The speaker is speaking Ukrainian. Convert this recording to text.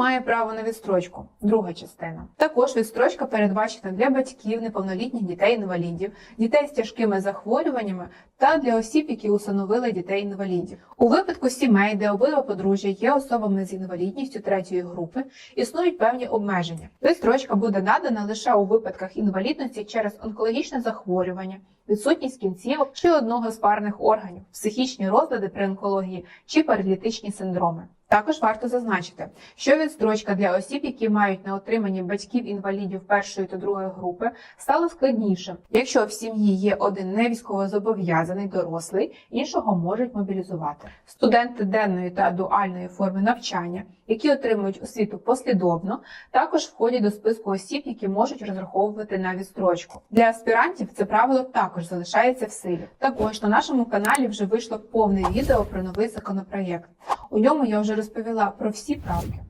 має право на відстрочку? Друга частина. Також відстрочка передбачена для батьків неповнолітніх дітей-інвалідів, дітей з тяжкими захворюваннями та для осіб, які усиновили дітей-інвалідів. У випадку сімей, де обидва подружжя є особами з інвалідністю третьої групи, існують певні обмеження. Відстрочка буде надана лише у випадках інвалідності через онкологічне захворювання, відсутність кінцівок чи одного з парних органів, психічні розлади при онкології чи паралітичні синдроми. Також варто зазначити, що відстрочка для осіб, які мають на отриманні батьків інвалідів першої та другої групи, стала складніше, якщо в сім'ї є один не військовозобов'язаний дорослий, іншого можуть мобілізувати. Студенти денної та дуальної форми навчання, які отримують освіту послідовно, також входять до списку осіб, які можуть розраховувати на відстрочку. Для аспірантів це правило також залишається в силі. Також на нашому каналі вже вийшло повне відео про новий законопроєкт. У ньому я вже розповіла про всі правки.